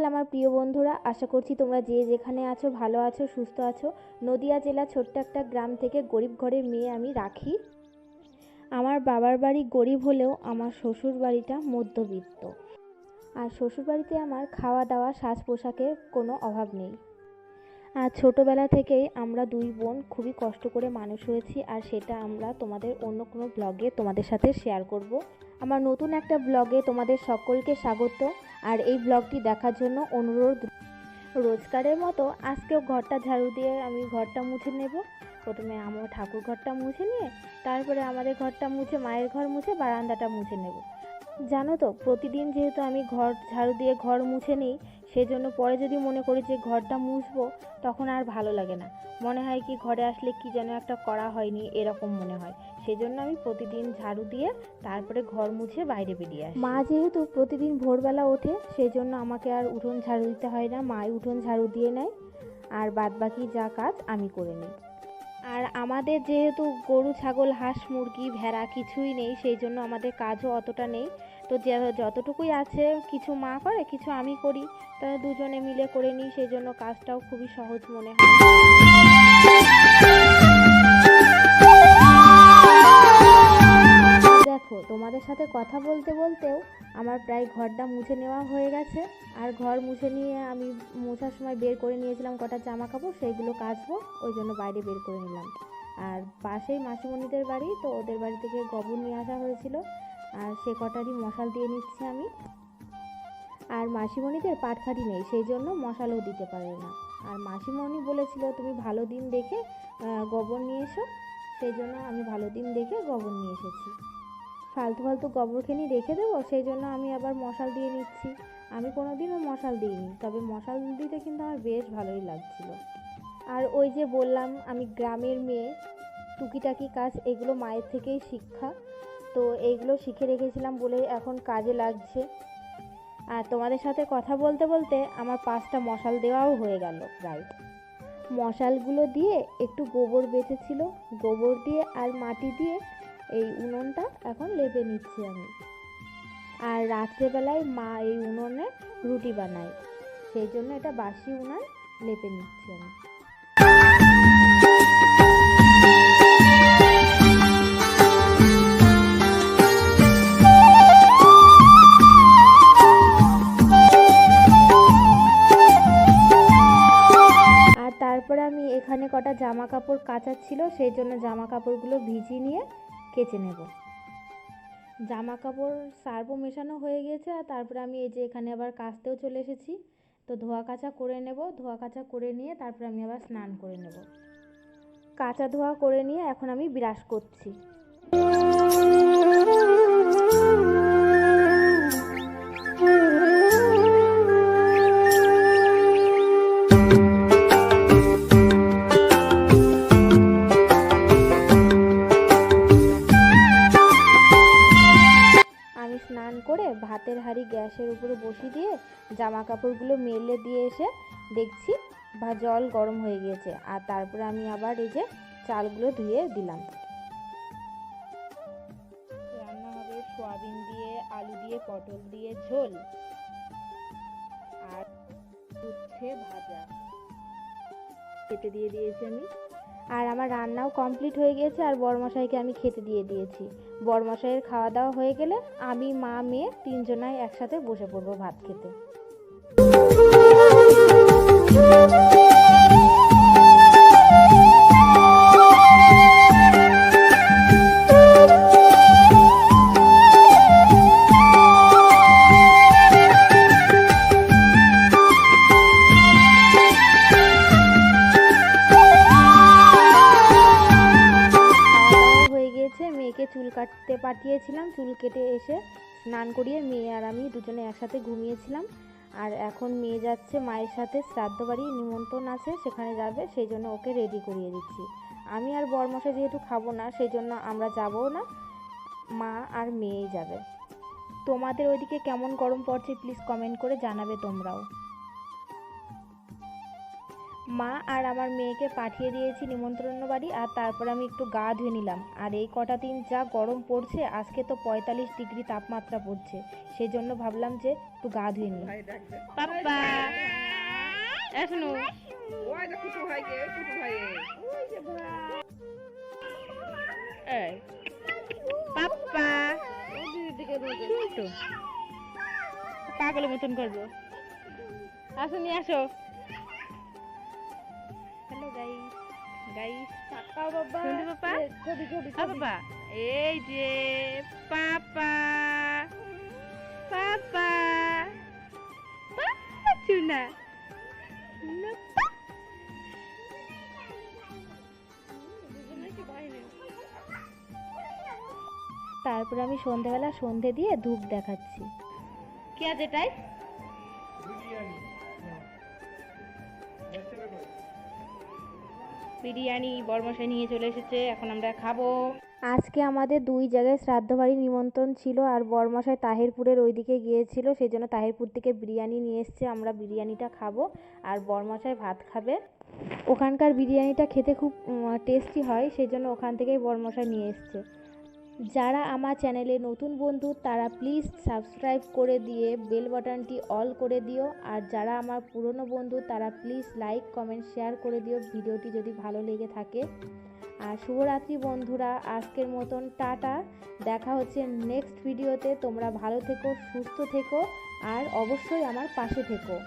সকাল আমার প্রিয় বন্ধুরা। আশা করছি তোমরা যে যেখানে আছো, ভালো আছো, সুস্থ আছো। নদিয়া জেলা ছোট্ট একটা গ্রাম থেকে গরিব ঘরের মেয়ে আমি রাখি। আমার বাবার বাড়ি গরিব হলেও আমার শ্বশুর বাড়িটা মধ্যবিত্ত। আর শ্বশুর বাড়িতে আমার খাওয়া দাওয়া সাজ পোশাকের কোনো অভাব নেই। আর ছোটোবেলা থেকেই আমরা দুই বোন খুবই কষ্ট করে মানুষ হয়েছি, আর সেটা আমরা তোমাদের অন্য কোনো ব্লগে তোমাদের সাথে শেয়ার করব। আমার নতুন একটা ব্লগে তোমাদের সকলকে স্বাগত। আর এই ব্লগটি দেখার জন্য অনুরোধ, রোজকারের মতো আজকেও ঘরটা ঝাড়ু দিয়ে আমি ঘরটা মুছে নেব। প্রথমে আমার ঠাকুর ঘরটা মুছে নিয়ে, তারপরে আমাদের ঘরটা মুছে, মায়ের ঘর মুছে, বারান্দাটা মুছে নেব। জানো তো, প্রতিদিন যেহেতু আমি ঘর ঝাড়ু দিয়ে ঘর মুছে নিই সেজন্য পরে যদি মনে করি যে ঘরটা মুছবো তখন আর ভালো লাগে না। মনে হয় কি ঘরে আসলে কি যেন একটা করা হয়নি এরকম মনে হয়। সেজন্য আমি প্রতিদিন ঝাড়ু দিয়ে তারপরে ঘর মুছে বাইরে বেরিয়ে আসি। মা যেহেতু প্রতিদিন ভোরবেলা ওঠে সেই জন্য আমাকে আর উঠোন ঝাড়ু দিতে হয় না। মাই উঠোন ঝাড়ু দিয়ে নেয় আর বাদবাকি যা কাজ আমি করে নিই। আর আমাদের যেহেতু গরু ছাগল হাঁস মুরগি ভেড়া কিছুই নেই সেই জন্য আমাদের কাজও অতটা নেই। তো যে যতটুকুই আছে, কিছু মা করে, কিছু আমি করি, তা দুজনে মিলে করে নিই, সেই জন্য কাজটাও খুবই সহজ মনে হয়। দেখো, তোমাদের সাথে কথা বলতে বলতেও আমার প্রায় ঘরটা মুছে নেওয়া হয়ে গেছে। আর ঘর মুছে নিয়ে আমি মোছার সময় বের করে নিয়েছিলাম কটা জামা কাপড় সেইগুলো কাচবো, ওই জন্য বাইরে বের করে নিলাম। আর পাশেই মাসিমণিদের বাড়ি, তো ওদের বাড়ি থেকে গোবর নিয়ে আসা হয়েছিল। আর সে কটারই মশাল দিয়ে নিচ্ছি আমি। আর মাসিমণিদের পাটখাটি নেই, সেই জন্য মশালও দিতে পারে না। আর মাসিমণি বলেছিল, তুমি ভালো দিন দেখে গোবর নিয়ে এসো। সেই জন্য আমি ভালো দিন দেখে গোবর নিয়ে এসেছি। ফালতু ফালতু গোবরখানি রেখে দেবো, সেই জন্য আমি আবার মশাল দিয়ে নিচ্ছি। আমি কোনো দিনও মশাল দিইনি, তবে মশাল দিতে কিন্তু আমার বেশ ভালোই লাগছিল। আর ওই যে বললাম, আমি গ্রামের মেয়ে, টুকিটাকি কাজ, এগুলো মায়ের থেকেই শিক্ষা। তো এইগুলো শিখে রেখেছিলাম বলে এখন কাজে লাগছে। আর তোমাদের সাথে কথা বলতে বলতে আমার পাঁচটা মশাল দেওয়াও হয়ে গেল প্রায়। মশালগুলো দিয়ে একটু গোবর বেঁচেছিল গোবর দিয়ে আর মাটি দিয়ে এই উনুনটা এখন লেপে নিচ্ছি আমি। আর রাত্রেবেলায় মা এই উনুনে রুটি বানায়, সেই জন্য এটা বাসি উনান লেপে নিচ্ছি আমি। তারপরে আমি এখানে কটা জামা কাপড় কাচা ছিল, সেই জন্য জামা কাপড়গুলো ভিজিয়ে নিয়ে কেচে নেব। জামা কাপড় সার্বো মেশানো হয়ে গেছে, আর তারপরে আমি এই যে এখানে আবার কাচতেও চলে এসেছি। তো ধোয়া কাচা করে নেব, ধোয়া কাচা করে নিয়ে তারপরে আমি আবার স্নান করে নেব। কাঁচা ধোয়া করে নিয়ে এখন আমি বিরাস করছি। স্নান করে ভাতের হাঁড়ি গ্যাসের উপরে বসিয়ে দিয়ে জামা কাপড়গুলো মেলে দিয়ে এসে দেখছি বা জল গরম হয়ে গিয়েছে। আর তারপরে আমি আবার এই যে চালগুলো ধুয়ে দিলাম। রান্না হবে সোয়াবিন দিয়ে, আলু দিয়ে, পটল দিয়ে ঝোল। আর উচ্ছে ভাজা। খেতে দিয়ে দিয়েছি আমি। আর আমার রান্নাও কমপ্লিট হয়ে গিয়েছে আর বড়মশাইকে আমি খেতে দিয়ে দিয়েছি। বড়মশাইয়ের খাওয়া দাওয়া হয়ে গেলে আমি, মা, মেয়ে তিনজনাই একসাথে বসে পড়ব ভাত খেতে। কাটতে পাঠিয়েছিলাম, চুল কেটে এসে স্নান করিয়ে মেয়ে আর আমি দুজনে একসাথে ঘুমিয়েছিলাম। আর এখন মেয়ে যাচ্ছে মায়ের সাথে শ্রাদ্ধ বাড়ি, নিমন্ত্রণ আছে, সেখানে যাবে, সেই জন্য ওকে রেডি করিয়ে দিচ্ছি। আমি আর বরমশা যেহেতু খাব না, সেই জন্য আমরা যাবও না, মা আর মেয়েই যাবে। তোমাদের ওইদিকে কেমন গরম পড়ছে প্লিজ কমেন্ট করে জানাবে তোমরাও। মা আর আমার মেয়েকে পাঠিয়ে দিয়েছি নিমন্ত্রণ বাড়ি আর তারপর আমি একটু গা ধুয়ে নিলাম। আর এই কটা দিন যা গরম পড়ছে আজকে তো পঁয়তাল্লিশ ডিগ্রি তাপমাত্রা পড়ছে। সেই জন্য ভাবলাম যে একটু গা ধুয়ে নিই। পাপ্পা! এখনও? পাপ্পা! পাগলের মতন করব। আসো নিয়ে আসো। গাইস টাকা বাবা। পাপা? ছবি ছবি বাবা এই যে পাপা পাপা পাপা চুনা। চুনা তারপর আমি সন্ধেবেলা সন্ধে দিয়ে ধূপ দেখাচ্ছি। কি আছে এটাই বিরিয়ানি বরমশাই নিয়ে চলে এসেছে, এখন আমরা খাব। আজকে আমাদের দুই জায়গায় শ্রাদ্ধ বাড়ি নিমন্ত্রণ ছিল আর বরমশাই তাহিরপুরের ওইদিকে গিয়েছিল সেই জন্য তাহিরপুর থেকে বিরিয়ানি নিয়ে এসছে, আমরা বিরিয়ানিটা খাব আর বরমশাই ভাত খাবে। ওখানকার বিরিয়ানিটা খেতে খুব টেস্টি হয় সেই জন্য ওখান থেকেই বরমশাই নিয়ে এসছে। যারা আমার চ্যানেলে নতুন বন্ধু, তারা প্লিজ সাবস্ক্রাইব করে দিয়ে বেল বাটনটি অল করে দিও। আর যারা আমার পুরনো বন্ধু, তারা প্লিজ লাইক কমেন্ট শেয়ার করে দিও ভিডিওটি যদি ভালো লেগে থাকে। আর শুভরাত্রি বন্ধুরা, আজকের মতন টাটা। দেখা হচ্ছে নেক্সট ভিডিওতে তোমরা ভালো থেকো, সুস্থ থেকো, আর অবশ্যই আমার পাশে থেকো।